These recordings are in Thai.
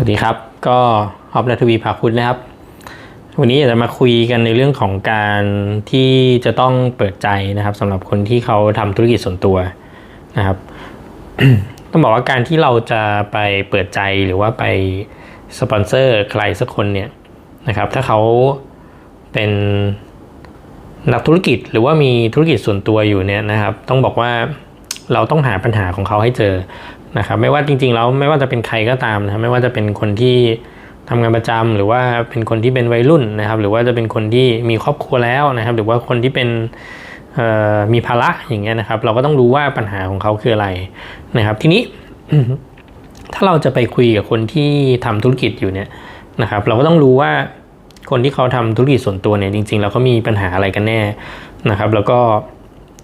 วัสดีครับ ก็ฮอปนัทวีภาคุณนะครับ วันนี้อยากจะมาคุยกันในเรื่องของการที่จะต้องเปิดใจนะครับสำหรับคนที่เขาทำธุรกิจส่วนตัวนะครับ ต้องบอกว่าการที่เราจะไปเปิดใจหรือว่าไปสปอนเซอร์ใครสักคนเนี่ยนะครับ ถ้าเขาเป็นนักธุรกิจหรือว่ามีธุรกิจส่วนตัวอยู่เนี่ยนะครับ ต้องบอกว่าเราต้องหาปัญหาของเขาให้เจอ นะครับไม่ว่าจริงๆแล้วไม่ว่าจะเป็นใครก็ตามนะครับไม่ว่าจะเป็นคนที่ทำงานประจำหรือว่าเป็นคนที่เป็นวัยรุ่นนะครับ หรือว่าจะเป็นคนที่มีครอบครัวแล้วนะครับ หรือว่าคนที่เป็นมีภาระอย่างเงี้ยนะครับ เราก็ต้องรู้ว่าปัญหาของเขาคืออะไรนะครับ ทีนี้ถ้าเราจะไปคุยกับคนที่ทำธุรกิจอยู่เนี่ยนะครับ เราก็ต้องรู้ว่าคนที่เขาทำธุรกิจส่วนตัวเนี่ยจริงๆแล้วเขามีปัญหาอะไรกันแน่นะครับ แล้วก็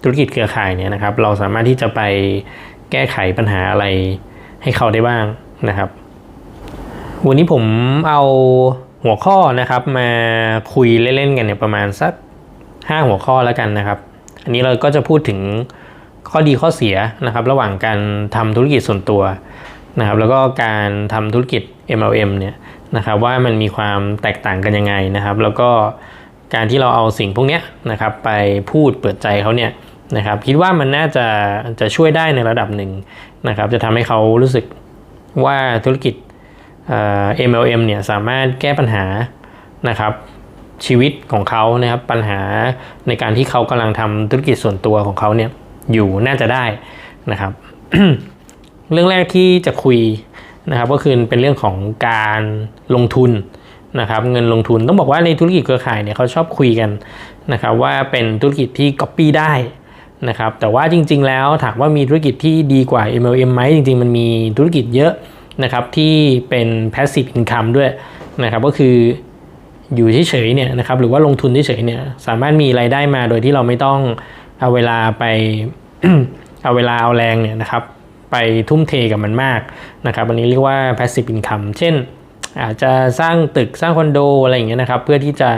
ธุรกิจเครือข่ายเนี่ยนะครับ เราสามารถที่จะไป แก้ไขปัญหาอะไรให้เขาได้บ้างนะครับ วันนี้ผมเอาหัวข้อนะครับมาคุยเล่นๆกันเนี่ยประมาณสัก 5 หัวข้อแล้วกันนะครับ อันนี้เราก็จะพูดถึงข้อดีข้อเสียนะครับ ระหว่างการทำธุรกิจส่วนตัวนะครับ แล้วก็การทำธุรกิจ MLM เนี่ยนะครับ ว่ามันมีความแตกต่างกันยังไงนะครับ แล้วก็การที่เราเอาสิ่งพวกนี้นะครับ ไปพูดเปิดใจเขาเนี่ย นะครับคิดว่ามันน่าจะจะช่วยได้ในระดับหนึ่งนะครับจะทำให้เขารู้สึกว่าธุรกิจเอ่อ MLM เนี่ยสามารถแก้ปัญหานะครับชีวิตของเขานะครับปัญหาในการที่เขากำลังทำธุรกิจส่วนตัวของเขาเนี่ยอยู่น่าจะได้นะครับเรื่องแรกที่จะคุยนะครับก็คือเป็นเรื่องของการลงทุนนะครับเงินลงทุนต้องบอกว่าในธุรกิจเครือข่ายเนี่ยเขาชอบคุยกันนะครับว่าเป็นธุรกิจที่ Copy ได้ นะครับแต่ว่าจริง ๆ แล้วถามว่ามีธุรกิจที่ดีกว่า MLM ไหมจริง ๆ มันมีธุรกิจเยอะนะครับที่เป็น passive income ด้วยนะครับก็คืออยู่เฉยๆเนี่ยนะครับหรือว่าลงทุนเฉยๆเนี่ยสามารถมีรายได้มาโดยที่เราไม่ต้องเอาเวลาไปเอาเวลาเอาแรงเนี่ยนะครับไปทุ่มเทกับมันมากนะครับอันนี้เรียกว่า passive income เช่นอาจจะสร้างตึกสร้างคอนโดอะไรอย่างเงี้ยนะครับเพื่อที่จะ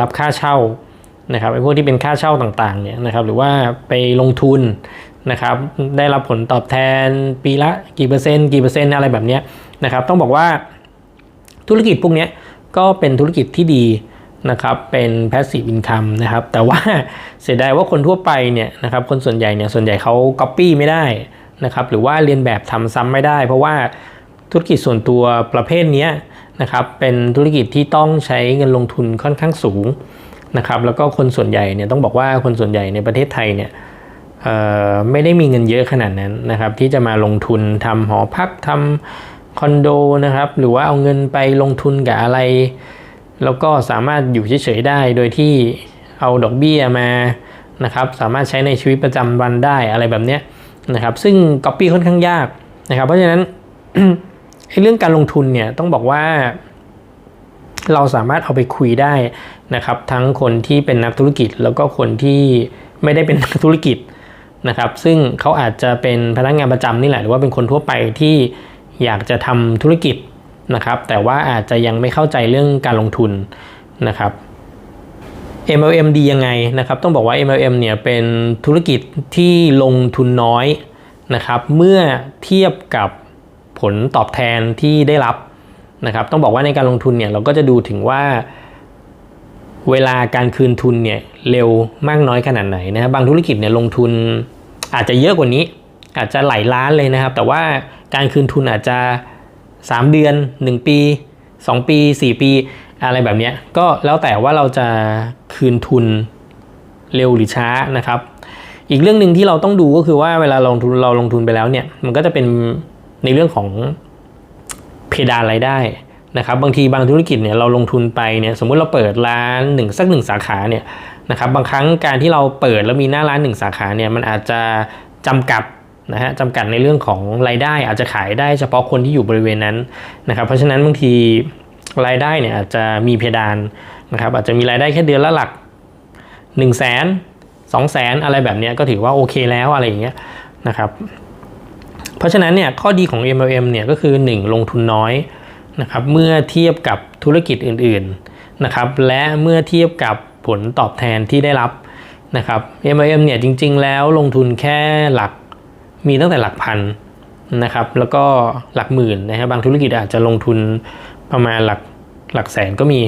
รับค่าเช่า นะครับไอ้พวกที่เป็นค่าเช่าต่างๆเนี่ยนะครับหรือว่าไปลงทุนนะครับได้รับผลตอบแทนปีละกี่เปอร์เซ็นต์กี่เปอร์เซ็นต์อะไรแบบนี้นะครับต้องบอกว่าธุรกิจพวกนี้ก็เป็นธุรกิจที่ดีนะครับเป็น passive income นะครับแต่ว่าเสียดายว่าคนทั่วไปเนี่ยนะครับคนส่วนใหญ่เนี่ยส่วนใหญ่เขา copy ไม่ได้นะครับหรือว่าเรียนแบบทำซ้ำไม่ได้ เพราะว่าธุรกิจส่วนตัวประเภทนี้นะครับเป็นธุรกิจที่ต้องใช้เงินลงทุนค่อนข้างสูง นะครับแล้วก็คนส่วนใหญ่เนี่ยต้องบอกว่าคนส่วนใหญ่ในประเทศไทยเนี่ยไม่ได้มีเงินเยอะขนาดนั้นนะครับ ที่จะมาลงทุนทำหอพักทำคอนโดนะครับ หรือว่าเอาเงินไปลงทุนกับอะไร แล้วก็สามารถอยู่เฉยๆได้โดยที่เอาดอกเบี้ยมานะครับ สามารถใช้ในชีวิตประจำวันได้อะไรแบบเนี้ยนะครับ ซึ่งก๊อปปี้ค่อนข้างยากนะครับ เพราะฉะนั้นเรื่องการลงทุนเนี่ยต้องบอกว่า เราสามารถเอาไปคุยได้นะครับ ทั้งคนที่เป็นนักธุรกิจ แล้วก็คนที่ไม่ได้เป็นนักธุรกิจนะครับ ซึ่งเขาอาจจะเป็นพนักงานประจำนี่แหละหรือว่าเป็นคนทั่วไปที่อยากจะทำธุรกิจนะครับ แต่ว่าอาจจะยังไม่เข้าใจเรื่องการลงทุนนะครับ MLM ดียังไงนะครับ ต้องบอกว่า MLM เนี่ยเป็นธุรกิจที่ลงทุนน้อยนะครับ เมื่อเทียบกับผลตอบแทนที่ได้รับ นะครับต้องบอกว่าในการลงทุนเนี่ยเราก็จะดูถึงว่า เวลาการคืนทุนเนี่ยเร็วมากน้อยขนาดไหนนะครับบางธุรกิจเนี่ยลงทุนอาจจะเยอะกว่านี้ อาจจะหลายล้านเลยนะครับ แต่ว่าการคืนทุนอาจจะ 3 เดือน 1 ปี 2 ปี 4 ปีอะไรแบบนี้ก็แล้วแต่ว่าเราจะคืนทุนเร็วหรือช้านะครับ อีกเรื่องหนึ่งที่เราต้องดูก็คือว่าเวลาลงทุนเราลงทุนไปแล้วเนี่ยมันก็จะเป็นในเรื่องของ เพดานรายได้นะครับบางทีบางธุรกิจเนี่ยเราลงทุนไปเนี่ยสมมุติเราเปิดร้านหนึ่งสักหนึ่งสาขาเนี่ยนะครับบางครั้งการที่เราเปิดแล้วมีหน้าร้านหนึ่งสาขาเนี่ยมันอาจจะจำกัดนะฮะจำกัดในเรื่องของรายได้อาจจะขายได้เฉพาะคนที่อยู่บริเวณนั้นนะครับเพราะฉะนั้นบางทีรายได้เนี่ยอาจจะมีเพดานนะครับอาจจะมีรายได้แค่เดือนละหลัก 1 0 0 0 0แสนสองแสนอะไรแบบนี้ก็ถือว่าโอเคแล้วอะไรอย่างเงี้ยนะครับ เพราะฉะนั้นเนี่ยข้อดีของ MLM เนี่ยก็คือ 1 ลงทุนน้อยนะครับเมื่อเทียบกับธุรกิจอื่นๆนะครับและเมื่อเทียบกับผลตอบแทนที่ได้รับนะครับ MLM เนี่ยจริง ๆ แล้วลงทุนแค่หลักมีตั้งแต่หลักพันนะครับแล้วก็หลักหมื่นนะฮะบางธุรกิจอาจจะลงทุนประมาณหลักหลักแสนก็มี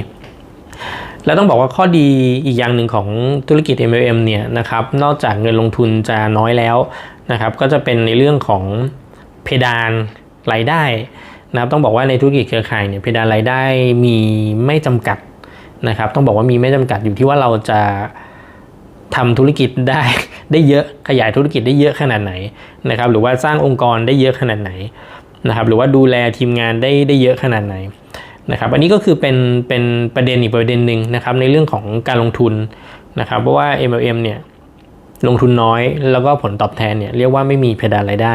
แล้วต้องบอกว่าข้อดีอีกอย่างหนึ่งของธุรกิจ MLM เนี่ยนะครับนอกจากเงินลงทุนจะน้อยแล้วนะครับก็จะเป็นในเรื่องของ เพดานรายได้นะครับต้องบอกว่าในธุรกิจเครือข่ายเนี่ยเพดานรายได้มีไม่จำกัดนะครับ ต้องบอกว่ามีไม่จำกัดอยู่ที่ว่าเราจะทำธุรกิจได้ได้เยอะขยายธุรกิจได้เยอะขนาดไหนนะครับ หรือว่าสร้างองค์กรได้เยอะขนาดไหนนะครับ หรือว่าดูแลทีมงานได้ได้เยอะขนาดไหนนะครับ อันนี้ก็คือเป็นเป็นประเด็นอีกประเด็นหนึ่งนะครับในเรื่องของการลงทุนนะครับ เพราะว่า MLM เนี่ย ลงทุนน้อย แล้วก็ผลตอบแทนเนี่ยเรียกว่าไม่มีเพดานรายได้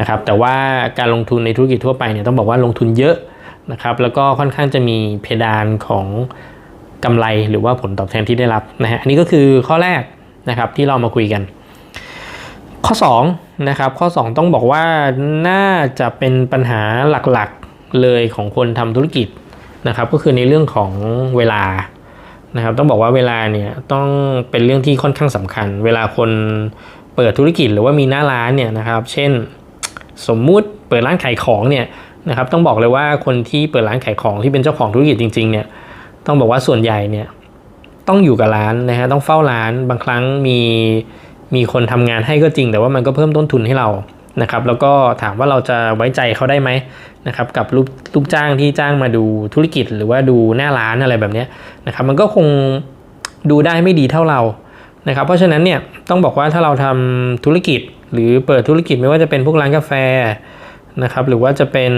นะครับแต่ว่าการลงทุนในธุรกิจทั่วไปเนี่ยต้องบอกว่าลงทุนเยอะนะครับแล้วก็ค่อนข้างจะมีเพดานของกำไรหรือว่าผลตอบแทนที่ได้รับนะฮะอันนี้ก็คือข้อแรกนะครับที่เรามาคุยกัน ข้อ2นะครับข้อ 2 ต้องบอกว่าน่าจะเป็นปัญหาหลักๆเลยของคนทำธุรกิจนะครับก็คือในเรื่องของเวลา นะครับต้องบอกว่าเวลาเนี่ยต้องเป็นเรื่องที่ค่อนข้างสำคัญ เวลาคนเปิดธุรกิจหรือว่ามีหน้าร้านเนี่ยนะครับ เช่นสมมุติเปิดร้านขายของเนี่ยนะครับต้องบอกเลยว่าคนที่เปิดร้านขายของที่เป็นเจ้าของธุรกิจจริงๆเนี่ยต้องบอกว่าส่วนใหญ่เนี่ยต้องอยู่กับร้านนะฮะต้องเฝ้าร้านบางครั้งมีมีคนทำงานให้ก็จริง แต่ว่ามันก็เพิ่มต้นทุนให้เรา นะครับแล้วก็ถามว่าเราจะไว้ใจเขาได้ไหมนะครับกับลูกลูกจ้างที่จ้างมาดูธุรกิจหรือว่าดูหน้าร้านอะไรแบบนี้นะครับมันก็คงดูได้ไม่ดีเท่าเรานะครับเพราะฉะนั้นเนี่ยต้องบอกว่าถ้าเราทำธุรกิจหรือเปิดธุรกิจไม่ว่าจะเป็นพวกร้านกาแฟนะครับหรือว่าจะเป็น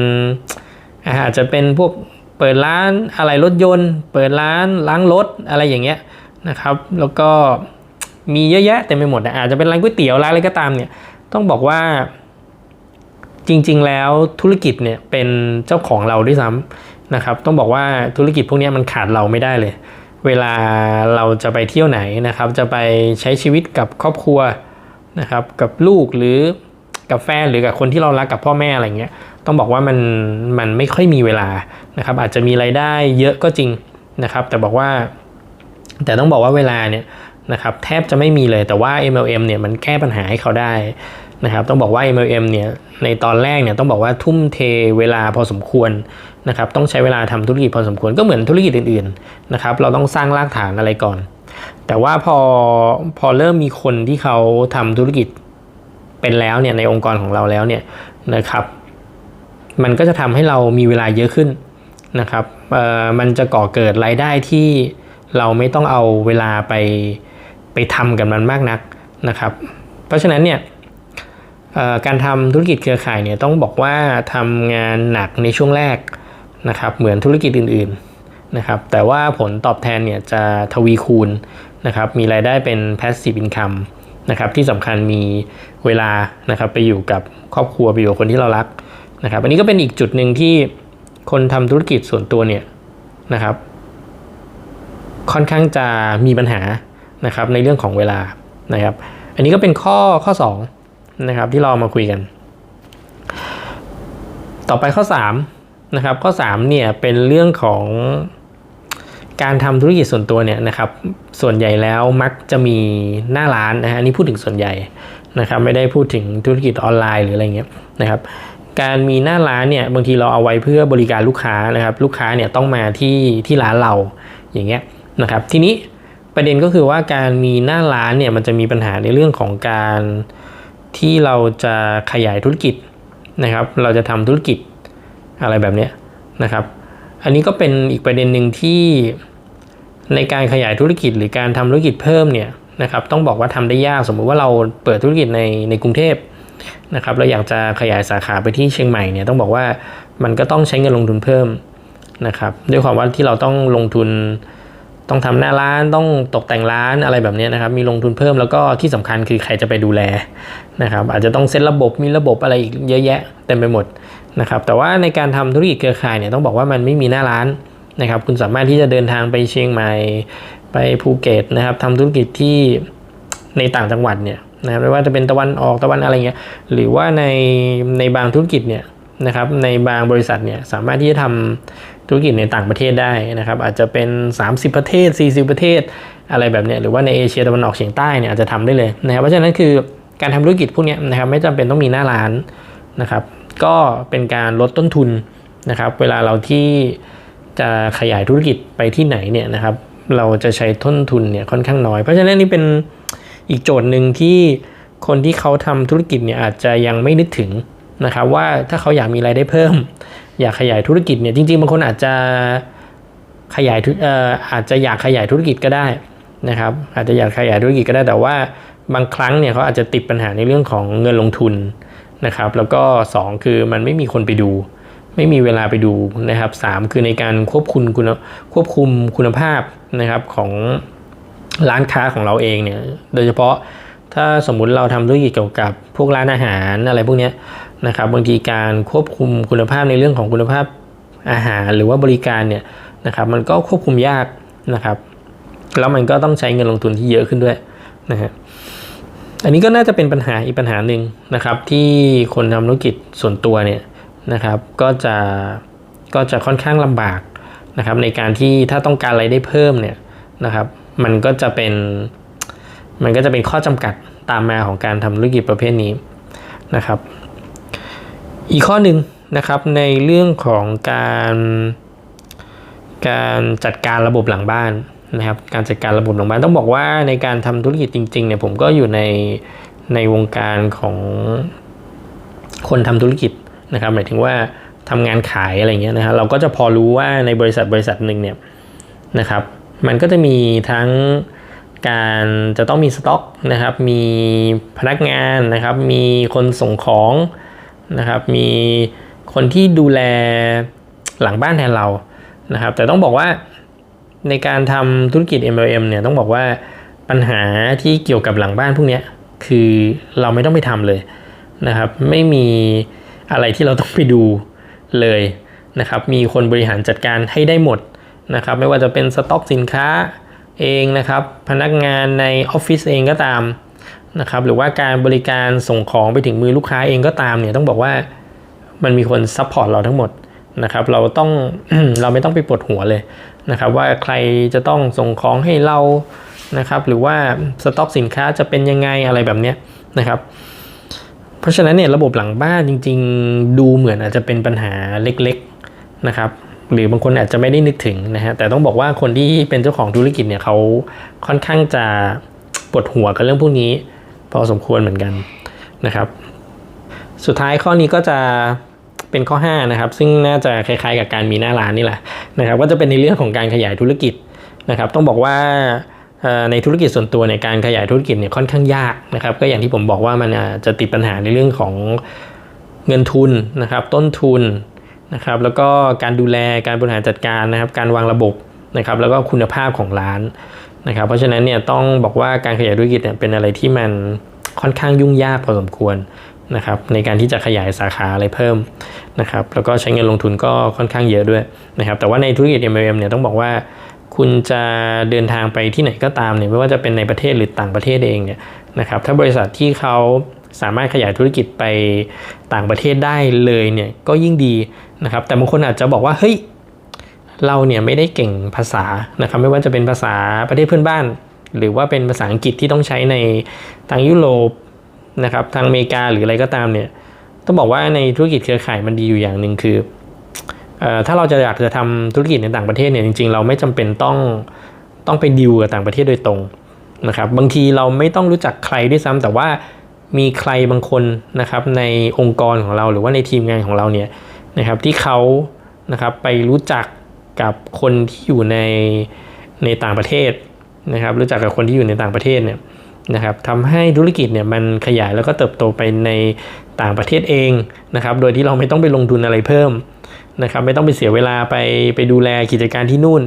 อาจจะเป็นพวกเปิดร้านอะไรรถยนต์ เปิดร้านล้างรถอะไรอย่างเงี้ยนะครับแล้วก็มีเยอะแยะเต็มไปหมดอาจจะเป็นร้านก๋วยเตี๋ยวร้านอะไรก็ตามเนี่ยต้องบอกว่า จริง ๆ แล้วธุรกิจเนี่ยเป็นเจ้าของเราด้วยซ้ำนะครับ ต้องบอกว่าธุรกิจพวกนี้มันขาดเราไม่ได้เลย เวลาเราจะไปเที่ยวไหนนะครับ จะไปใช้ชีวิตกับครอบครัวนะครับ กับลูกหรือกับแฟนหรือกับคนที่เรารักกับพ่อแม่อะไรเงี้ย ต้องบอกว่ามันมันไม่ค่อยมีเวลานะครับ อาจจะมีไรายได้เยอะก็จริงนะครับ แต่บอกว่า แต่ต้องบอกว่าเวลาเนี่ยนะครับแทบจะไม่มีเลยแต่ว่า MLM เนี่ยมันแก้ปัญหาให้เขาได้นะครับ ต้องบอกว่า MLM เนี่ย ในตอนแรกเนี่ยต้องบอกว่าทุ่มเทเวลาพอสมควรนะครับต้องใช้เวลาทำธุรกิจพอสมควรก็เหมือนธุรกิจอื่นๆนะครับเราต้องสร้างรากฐานอะไรก่อน แต่ว่าพอพอเริ่มมีคนที่เขาทำธุรกิจเป็นแล้วเนี่ยในองค์กรของเราแล้วเนี่ยนะครับ มันก็จะทำให้เรามีเวลาเยอะขึ้นนะครับมันจะก่อเกิดรายได้ที่เราไม่ต้องเอาเวลาไปไปทำกับมันมากนักนะครับ เพราะฉะนั้นเนี่ย การทำธุรกิจเครือข่ายเนี่ยต้องบอกว่าทำงานหนักในช่วงแรกนะครับเหมือนธุรกิจอื่นๆนะครับแต่ว่าผลตอบแทนเนี่ยจะทวีคูณนะครับมีรายได้เป็น passive income นะครับที่สำคัญมีเวลานะครับไปอยู่กับครอบครัวไปอยู่กับคนที่เรารักนะครับอันนี้ก็เป็นอีกจุดหนึ่งที่คนทำธุรกิจส่วนตัวเนี่ยนะครับ ค่อนข้างจะมีปัญหานะครับในเรื่องของเวลานะครับ อันนี้ก็เป็นข้อข้อ 2 นะครับที่เรามาคุยกัน ต่อไปข้อ3นะครับข้อ3เนี่ยเป็นเรื่องของการทำธุรกิจส่วนตัวเนี่ยนะครับ ส่วนใหญ่แล้วมักจะมีหน้าร้านนะฮะนนี้พูดถึงส่วนใหญ่นะครับ ไม่ได้พูดถึงธุรกิจออนไลน์หรืออะไรเงี้ยนะครับ การมีหน้าร้านเนี่ยบางทีเราเอาไว้เพื่อบริการลูกค้านะครับ ลูกค้าเนี่ยต้องมาที่ที่ร้านเราอย่างเงี้ยนะครับ ทีนี้ประเด็นก็คือว่าการมีหน้าร้านเนี่ยมันจะมีปัญหาในเรื่องของการ ที่เราจะขยายธุรกิจนะครับ เราจะทำธุรกิจอะไรแบบนี้นะครับ อันนี้ก็เป็นอีกประเด็นหนึ่งที่ในการขยายธุรกิจหรือการทำธุรกิจเพิ่มเนี่ยนะครับ ต้องบอกว่าทำได้ยากสมมุติว่าเราเปิดธุรกิจในในกรุงเทพนะครับเราอยากจะขยายสาขาไปที่เชียงใหม่เนี่ยต้องบอกว่ามันก็ต้องใช้เงินลงทุนเพิ่มนะครับ ด้วยความว่าที่เราต้องลงทุน ต้องทำหน้าร้านต้องตกแต่งร้านอะไรแบบนี้นะครับ มีลงทุนเพิ่มแล้วก็ที่สำคัญคือใครจะไปดูแลนะครับ อาจจะต้องเซตระบบมีระบบอะไรอีกเยอะแยะเต็มไปหมดนะครับ แต่ว่าในการทำธุรกิจเครือข่ายเนี่ยต้องบอกว่ามันไม่มีหน้าร้านนะครับ คุณสามารถที่จะเดินทางไปเชียงใหม่ไปภูเก็ตนะครับทำธุรกิจที่ในต่างจังหวัดเนี่ยนะครับไม่ว่าจะเป็นตะวันออกตะวันอะไรเงี้ยหรือว่าในในบางธุรกิจเนี่ย นะครับในบางบริษัทเนี่ยสามารถที่จะทำธุรกิจในต่างประเทศได้นะครับ อาจจะเป็น 30 ประเทศ 40 ประเทศ อะไรแบบเนี้ยหรือว่าในเอเชียตะวันออกเฉียงใต้เนี่ยอาจจะทำได้เลยนะครับเพราะฉะนั้นคือการทำธุรกิจพวกนี้นะครับไม่จำเป็นต้องมีหน้าร้านนะครับ ก็เป็นการลดต้นทุนนะครับ เวลาเราที่จะขยายธุรกิจไปที่ไหนเนี่ยนะครับ เราจะใช้ต้นทุนเนี่ยค่อนข้างน้อย เพราะฉะนั้นนี่เป็นอีกโจทย์หนึ่งที่คนที่เขาทำธุรกิจเนี่ยอาจจะยังไม่นึกถึง นะครับว่าถ้าเขาอยากมีรายได้เพิ่ม อยากขยายธุรกิจเนี่ยจริงๆบางคนอาจจะขยายธุเอ่ออาจจะอยากขยายธุรกิจก็ได้นะครับ อาจจะอยากขยายธุรกิจก็ได้แต่ว่าบางครั้งเนี่ยเขาอาจจะติดปัญหาในเรื่องของเงินลงทุนนะครับ แล้วก็สองคือมันไม่มีคนไปดู ไม่มีเวลาไปดูนะครับสามคือในการควบคุมคุณควบคุมคุณภาพนะครับของร้านค้าของเราเองเนี่ยโดยเฉพาะถ้าสมมุติเราทำธุรกิจเกี่ยวกับพวกร้านอาหารอะไรพวกเนี้ย นะครับบางทีการควบคุมคุณภาพในเรื่องของคุณภาพอาหารหรือว่าบริการเนี่ยนะครับมันก็ควบคุมยากนะครับแล้วมันก็ต้องใช้เงินลงทุนที่เยอะขึ้นด้วยนะฮะอันนี้ก็น่าจะเป็นปัญหาอีกปัญหาหนึ่งนะครับที่คนทำธุรกิจส่วนตัวเนี่ยนะครับก็จะก็จะค่อนข้างลำบากนะครับในการที่ถ้าต้องการอะไรได้เพิ่มเนี่ยนะครับมันก็จะเป็นมันก็จะเป็นข้อจำกัดตามมาของการทำธุรกิจประเภทนี้นะครับ อีกข้อหนึ่งนะครับในเรื่องของการการจัดการระบบหลังบ้านนะครับการจัดการระบบหลังบ้านต้องบอกว่าในการทำธุรกิจจริงๆเนี่ยผมก็อยู่ในในวงการของคนทำธุรกิจนะครับหมายถึงว่าทำงานขายอะไรเงี้ยนะฮะเราก็จะพอรู้ว่าในบริษัทบริษัทหนึ่งเนี่ยนะครับ มันก็จะมีทั้งการจะต้องมีสต็อกนะครับ มีพนักงานนะครับ มีคนส่งของ นะครับ มีคนที่ดูแลหลังบ้านแทนเรานะครับ แต่ต้องบอกว่าในการทำธุรกิจ MLM เนี่ยต้องบอกว่าปัญหาที่เกี่ยวกับหลังบ้านพวกนี้คือเราไม่ต้องไปทำเลยนะครับ ไม่มีอะไรที่เราต้องไปดูเลยนะครับ มีคนบริหารจัดการให้ได้หมดนะครับ ไม่ว่าจะเป็นสต็อกสินค้าเองนะครับ พนักงานในออฟฟิศเองก็ตาม นะครับหรือว่าการบริการส่งของไปถึงมือลูกค้าเองก็ตามเนี่ยต้องบอกว่ามันมีคนซัพพอร์ตเราทั้งหมดนะครับเราต้องเราไม่ต้องไปปวดหัวเลยนะครับว่าใครจะต้องส่งของให้เรานะครับหรือว่าสต็อกสินค้าจะเป็นยังไงอะไรแบบนี้นะครับเพราะฉะนั้นเนี่ยระบบหลังบ้านจริง ๆ ดูเหมือนอาจจะเป็นปัญหาเล็กๆนะครับหรือบางคนอาจจะไม่ได้นึกถึงนะฮะแต่ต้องบอกว่าคนที่เป็นเจ้าของธุรกิจเนี่ยเขาค่อนข้างจะปวดหัวกับเรื่องพวกนี้ อสมควรเหมือนกันนะครับ สุดท้ายข้อนี้ก็จะเป็นข้อ5นะครับซึ่งน่าจะคล้ายๆ กับการมีหน้าร้านนี่แหละนะครับก็จะเป็นในเรื่องของการขยายธุรกิจนะครับ ต้องบอกว่าในธุรกิจส่วนตัวในการขยายธุรกิจเนี่ยค่อนข้างยากนะครับ ก็อย่างที่ผมบอกว่ามันจะติดปัญหาในเรื่องของเงินทุนนะครับ ต้นทุนนะครับ แล้วก็การดูแลการบริหารจัดการนะครับ การวางระบบนะครับ แล้วก็คุณภาพของร้าน นะครับเพราะฉะนั้นเนี่ยต้องบอกว่าการขยายธุรกิจเนี่ยเป็นอะไรที่มันค่อนข้างยุ่งยากพอสมควรนะครับในการที่จะขยายสาขาอะไรเพิ่มนะครับแล้วก็ใช้เงินลงทุนก็ค่อนข้างเยอะด้วยนะครับแต่ว่าในธุรกิจ MLM เนี่ยต้องบอกว่า คุณจะเดินทางไปที่ไหนก็ตามเนี่ยไม่ว่าจะเป็นในประเทศหรือต่างประเทศเองเนี่ยนะครับถ้าบริษัทที่เขาสามารถขยายธุรกิจไปต่างประเทศได้เลยเนี่ยก็ยิ่งดีนะครับแต่บางคนอาจจะบอกว่าเฮ้ย เราเนี่ยไม่ได้เก่งภาษานะครับไม่ว่าจะเป็นภาษาประเทศเพื่อนบ้าน หรือว่าเป็นภาษาอังกฤษที่ต้องใช้ในทางยุโรปนะครับทางอเมริกาหรืออะไรก็ตามเนี่ยต้องบอกว่าในธุรกิจเครือข่ายมันดีอยู่อย่างหนึ่งคือถ้าเราจะอยากจะทำธุรกิจในต่างประเทศเนี่ยจริงๆ เราไม่จำเป็นต้องต้องไปดิวกับต่างประเทศโดยตรงนะครับบางทีเราไม่ต้องรู้จักใครด้วยซ้ำแต่ว่ามีใครบางคนนะครับในองค์กรของเราหรือว่าในทีมงานของเราเนี่ยนะครับที่เขานะครับไปรู้จัก กับคนที่อยู่ในในต่างประเทศนะครับรู้จักกับคนที่อยู่ในต่างประเทศเนี่ยนะครับทำให้ธุรกิจเนี่ยมันขยายแล้วก็เติบโตไปในต่างประเทศเองนะครับ โดยที่เราไม่ต้องไปลงทุนอะไรเพิ่มนะครับ ไม่ต้องไปเสียเวลาไปไปดูแลกิจการที่นู่น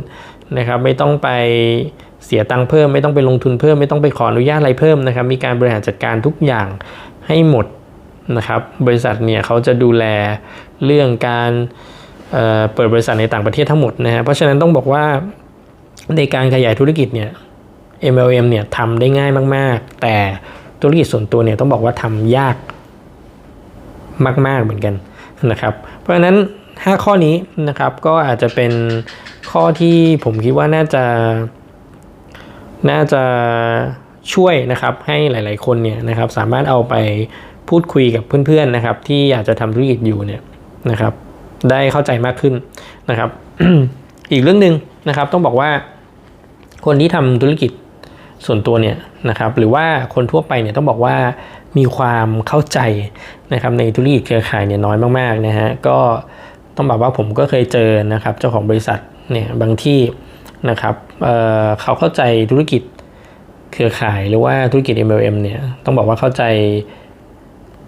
นะครับ ไม่ต้องไปเสียตังค์เพิ่ม ไม่ต้องไปลงทุนเพิ่ม ไม่ต้องไปขออนุญาตอะไรเพิ่มนะครับ มีการบริหารจัดการทุกอย่างให้หมดนะครับ บริษัทเนี่ยเขาจะดูแลเรื่องการ เเปิดบริษัทในต่างประเทศทั้งหมดนะฮะเพราะฉะนั้นต้องบอกว่าในการขยายธุรกิจเนี่ย MLM เนี่ยทำได้ง่ายมาก ๆ แต่ธุรกิจส่วนตัวเนี่ยต้องบอกว่าทำยากมาก ๆ เหมือนกันนะครับ เพราะฉะนั้น 5 ข้อนี้นะครับก็อาจจะเป็นข้อที่ผมคิดว่าน่าจะ น่าจะช่วยนะครับให้หลาย ๆ คนเนี่ยนะครับสามารถเอาไปพูดคุยกับเพื่อน ๆ นะครับ ที่อยากจะทำธุรกิจอยู่เนี่ยนะครับ ได้เข้าใจมากขึ้นนะครับ อีกเรื่องหนึ่งนะครับต้องบอกว่าคนที่ทำธุรกิจส่วนตัวเนี่ยนะครับหรือว่าคนทั่วไปเนี่ยต้องบอกว่ามีความเข้าใจนะครับในธุรกิจเครือข่ายเนี่ยน้อยมากๆนะฮะก็ต้องบอกว่าผมก็เคยเจอนะครับเจ้าของบริษัทเนี่ยบางที่นะครับเเขาเข้าใจธุรกิจเครือข่ายหรือว่าธุรกิจ MLM เนี่ยต้องบอกว่าเข้าใจ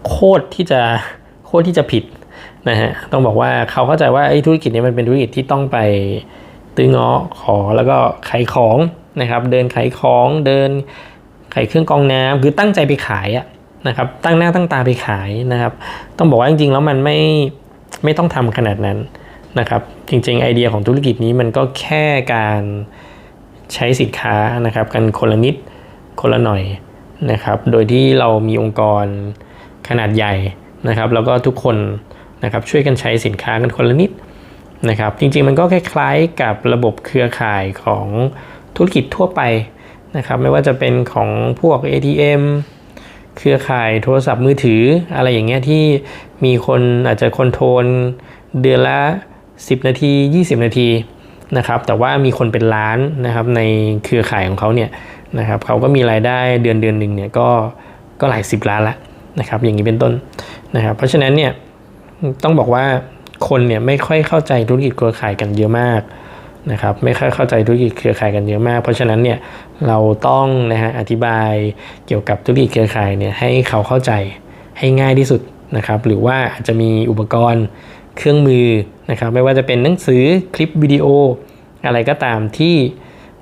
โคตรที่จะโคตรที่จะผิด นะฮะต้องบอกว่าเขาเข้าใจว่าไอ้ธุรกิจนี้มันเป็นธุรกิจที่ต้องไปตื้อง้อขอแล้วก็ขายของนะครับเดินขายของเดินขายเครื่องกองน้ำคือตั้งใจไปขายอะนะครับตั้งหน้าตั้งตาไปขายนะครับต้องบอกว่าจริงๆแล้วมันไม่ไม่ต้องทำขนาดนั้นนะครับจริงๆไอเดียของธุรกิจนี้มันก็แค่การใช้สินค้านะครับกันคนละนิดคนละหน่อยนะครับโดยที่เรามีองค์กรขนาดใหญ่นะครับ แล้วก็ทุกคน นะครับช่วยกันใช้สินค้ากันคนละนิดนะครับจริงๆมันก็คล้ายๆกับระบบเครือข่ายของธุรกิจทั่วไปนะครับไม่ว่าจะเป็นของพวก ATM เครือข่ายโทรศัพท์มือถืออะไรอย่างเงี้ยที่มีคนอาจจะคอนโทรลเดือนละ 10 นาที 20 นาทีนะครับแต่ว่ามีคนเป็นล้านนะครับในเครือข่ายของเขาเนี่ยนะครับเขาก็มีรายได้เดือนเดือนหนึ่งเนี่ยก็ก็หลายสิบล้านละนะครับอย่างนี้เป็นต้นนะครับเพราะฉะนั้นเนี่ย ต้องบอกว่าคนเนี่ยไม่ค่อยเข้าใจธุรกิจเครือข่ายกันเยอะมากนะครับไม่ค่อยเข้าใจธุรกิจเครือข่ายกันเยอะมาก เพราะฉะนั้นเนี่ยเราต้องนะฮะอธิบายเกี่ยวกับธุรกิจเครือข่ายเนี่ยให้เขาเข้าใจให้ง่ายที่สุดนะครับหรือว่าอาจจะมีอุปกรณ์เครื่องมือนะครับไม่ว่าจะเป็นหนังสือคลิปวิดีโอ อะไรก็ตามที่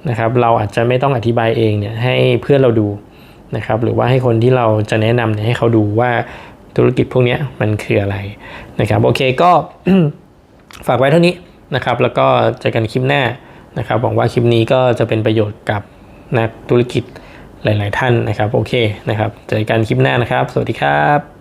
นะครับเราอาจจะไม่ต้องอธิบายเองเนี่ยให้เพื่อนเราดูนะครับหรือว่าให้คนที่เราจะแนะนำเนี่ยให้เขาดูว่า ธุรกิจพวกนี้มันคืออะไรนะครับโอเคก็ฝากไว้เท่านี้นะครับ แล้วก็เจอกันคลิปหน้านะครับหวังว่าคลิปนี้ก็จะเป็นประโยชน์กับนักธุรกิจหลาย ๆ ท่านนะครับ โอเคนะครับ เจอกันคลิปหน้านะครับ สวัสดีครับ